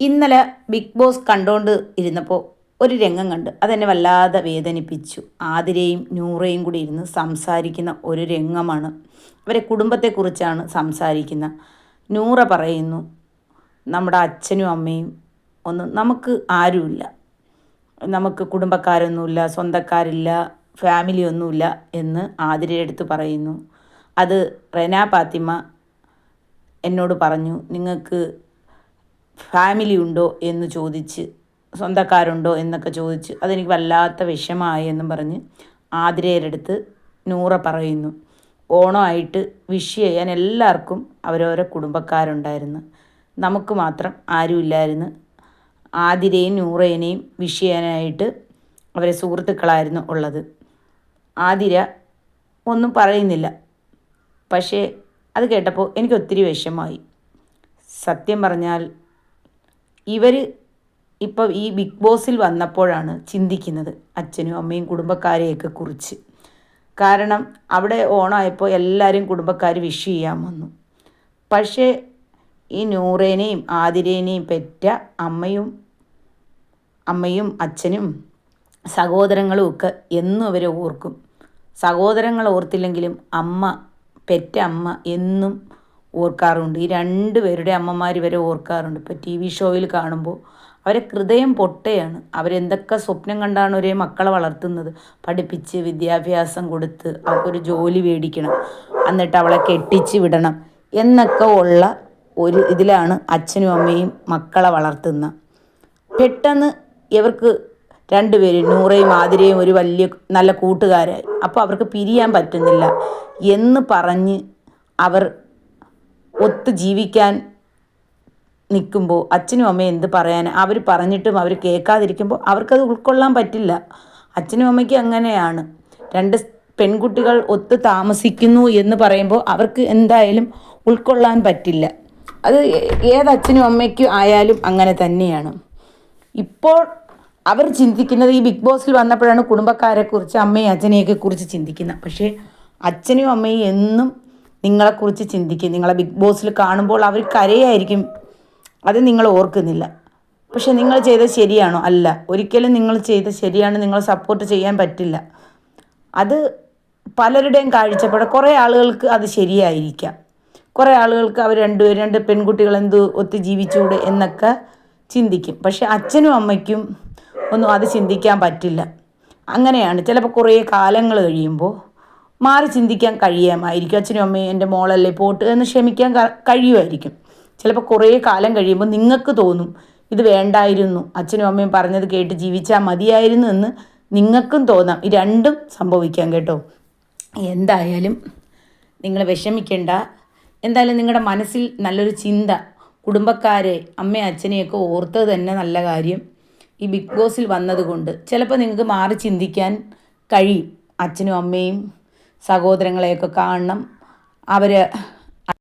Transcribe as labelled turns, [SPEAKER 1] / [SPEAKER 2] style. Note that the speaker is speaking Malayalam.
[SPEAKER 1] ഇന്നലെ ബിഗ് ബോസ് കണ്ടുകൊണ്ട് ഇരുന്നപ്പോൾ ഒരു രംഗം കണ്ട്. അതെന്നെ വല്ലാതെ വേദനിപ്പിച്ചു. ആതിരയും നൂറയും കൂടി ഇരുന്ന് സംസാരിക്കുന്ന ഒരു രംഗമാണ്. അവരെ കുടുംബത്തെക്കുറിച്ചാണ് സംസാരിക്കുന്ന. നൂറ പറയുന്നു നമ്മുടെ അച്ഛനും അമ്മയും ഒന്നും നമുക്ക് ആരുമില്ല. നമുക്ക് കുടുംബക്കാരൊന്നുമില്ല സ്വന്തക്കാരില്ല ഫാമിലി ഒന്നുമില്ല എന്ന് ആതിരയെടുത്ത് പറയുന്നു. അത് റെന പാത്തിമ എന്നോട് പറഞ്ഞു നിങ്ങൾക്ക് ഫാമിലി ഉണ്ടോ എന്ന് ചോദിച്ച് സ്വന്തക്കാരുണ്ടോ എന്നൊക്കെ ചോദിച്ച് അതെനിക്ക് വല്ലാത്ത വിഷമമായി എന്നും പറഞ്ഞ് ആതിരേരെടുത്ത് നൂറ പറയുന്നു. ഓണമായിട്ട് വിഷ് ചെയ്യാൻ എല്ലാവർക്കും അവരവരെ കുടുംബക്കാരുണ്ടായിരുന്നു. നമുക്ക് മാത്രം ആരുമില്ലായിരുന്നു. ആതിരയും നൂറേനെയും വിഷ് ചെയ്യാനായിട്ട് അവരെ സുഹൃത്തുക്കളായിരുന്നു ഉള്ളത്. ആതിര ഒന്നും പറയുന്നില്ല. പക്ഷേ അത് കേട്ടപ്പോൾ എനിക്ക് ഒത്തിരി വിഷമമായി. സത്യം പറഞ്ഞാൽ ഇവർ ഇപ്പോൾ ഈ ബിഗ് ബോസിൽ വന്നപ്പോഴാണ് ചിന്തിക്കുന്നത് അച്ഛനും അമ്മയും കുടുംബക്കാരെയൊക്കെ കുറിച്ച്. കാരണം അവിടെ ഓണമായപ്പോൾ എല്ലാവരും കുടുംബക്കാർ വിഷ് ചെയ്യാൻ വന്നു. പക്ഷേ ഈ നൂറേനെയും ആതിരേനെയും പെറ്റ അമ്മയും അമ്മയും അച്ഛനും സഹോദരങ്ങളും ഒക്കെ എന്നും അവരെ ഓർക്കും. സഹോദരങ്ങൾ ഓർത്തില്ലെങ്കിലും അമ്മ പെറ്റ അമ്മ എന്നും ഓർക്കാറുണ്ട്. ഈ രണ്ട് പേരുടെ അമ്മമാർ വരെ ഓർക്കാറുണ്ട്. ഇപ്പോൾ ടി വി ഷോയിൽ കാണുമ്പോൾ അവരെ ഹൃദയം പൊട്ടയാണ്. അവരെന്തൊക്കെ സ്വപ്നം കണ്ടാണ് ഒരേ മക്കളെ വളർത്തുന്നത്? പഠിപ്പിച്ച് വിദ്യാഭ്യാസം കൊടുത്ത് അവർക്കൊരു ജോലി മേടിക്കണം. എന്നിട്ട് അവളെ കെട്ടിച്ച് വിടണം. എന്നൊക്കെ ഉള്ള ഒരു ഇതിലാണ് അച്ഛനും അമ്മയും മക്കളെ വളർത്തുന്ന. പെട്ടെന്ന് ഇവർക്ക് രണ്ടുപേരും നൂറയും ആതിരയും ഒരു വലിയ നല്ല കൂട്ടുകാരായി. അപ്പോൾ അവർക്ക് പിരിയാൻ പറ്റുന്നില്ല എന്ന് പറഞ്ഞ് അവർ ഒത്ത് ജീവിക്കാൻ നിൽക്കുമ്പോൾ അച്ഛനും അമ്മയും എന്ത് പറയാൻ അവർ പറഞ്ഞിട്ടും അവർ കേൾക്കാതിരിക്കുമ്പോൾ അവർക്കത് ഉൾക്കൊള്ളാൻ പറ്റില്ല. അച്ഛനും അമ്മയ്ക്കും അങ്ങനെയാണ്. രണ്ട് പെൺകുട്ടികൾ ഒത്ത് താമസിക്കുന്നു എന്ന് പറയുമ്പോൾ അവർക്ക് എന്തായാലും ഉൾക്കൊള്ളാൻ പറ്റില്ല. അത് ഏത് അച്ഛനും അമ്മയ്ക്കും ആയാലും അങ്ങനെ തന്നെയാണ്. ഇപ്പോൾ അവർ ചിന്തിക്കുന്നത് ഈ ബിഗ് ബോസിൽ വന്നപ്പോഴാണ് കുടുംബക്കാരെക്കുറിച്ച് അമ്മയും അച്ഛനെയൊക്കെ കുറിച്ച് ചിന്തിക്കുന്നത്. പക്ഷേ അച്ഛനും അമ്മയും എന്നും നിങ്ങളെക്കുറിച്ച് ചിന്തിക്കും. നിങ്ങളെ ബിഗ് ബോസിൽ കാണുമ്പോൾ അവർ കരയായിരിക്കും. അത് നിങ്ങൾ ഓർക്കുന്നില്ല. പക്ഷെ നിങ്ങൾ ചെയ്തത് ശരിയാണോ? അല്ല. ഒരിക്കലും നിങ്ങൾ ചെയ്ത ശരിയാണ് നിങ്ങൾ സപ്പോർട്ട് ചെയ്യാൻ പറ്റില്ല. അത് പലരുടെയും കാഴ്ചപ്പാട്. കുറേ ആളുകൾക്ക് അത് ശരിയായിരിക്കാം. കുറേ ആളുകൾക്ക് അവർ രണ്ടുപേരും രണ്ട് പെൺകുട്ടികൾ എന്ത് ഒത്തു ജീവിച്ചുകൂടെ എന്നൊക്കെ ചിന്തിക്കും. പക്ഷെ അച്ഛനും അമ്മയ്ക്കും ഒന്നും അത് ചിന്തിക്കാൻ പറ്റില്ല. അങ്ങനെയാണ്. ചിലപ്പോൾ കുറേ കാലങ്ങൾ കഴിയുമ്പോൾ മാറി ചിന്തിക്കാൻ കഴിയാമായിരിക്കും. അച്ഛനും അമ്മയും എന്റെ മോളല്ലേ പോട്ട് എന്ന് ക്ഷമിക്കാൻ കഴിയുമായിരിക്കും. ചിലപ്പോൾ കുറേ കാലം കഴിയുമ്പോൾ നിങ്ങൾക്ക് തോന്നും ഇത് വേണ്ടായിരുന്നു. അച്ഛനും അമ്മയും പറഞ്ഞത് കേട്ട് ജീവിച്ചാൽ മതിയായിരുന്നു എന്ന് നിങ്ങൾക്കും തോന്നാം. ഈ രണ്ടും സംഭവിക്കാം കേട്ടോ. എന്തായാലും നിങ്ങൾ വിഷമിക്കേണ്ട. എന്തായാലും നിങ്ങളുടെ മനസ്സിൽ നല്ലൊരു ചിന്ത കുടുംബക്കാരെ അമ്മയും അച്ഛനെയൊക്കെ ഓർത്തത് തന്നെ നല്ല കാര്യം. ഈ ബിഗ് ബോസിൽ വന്നതുകൊണ്ട് ചിലപ്പോൾ നിങ്ങൾക്ക് മാറി ചിന്തിക്കാൻ കഴിയും. അച്ഛനും അമ്മയും സഹോദരങ്ങളെയൊക്കെ കാണണം. അവർ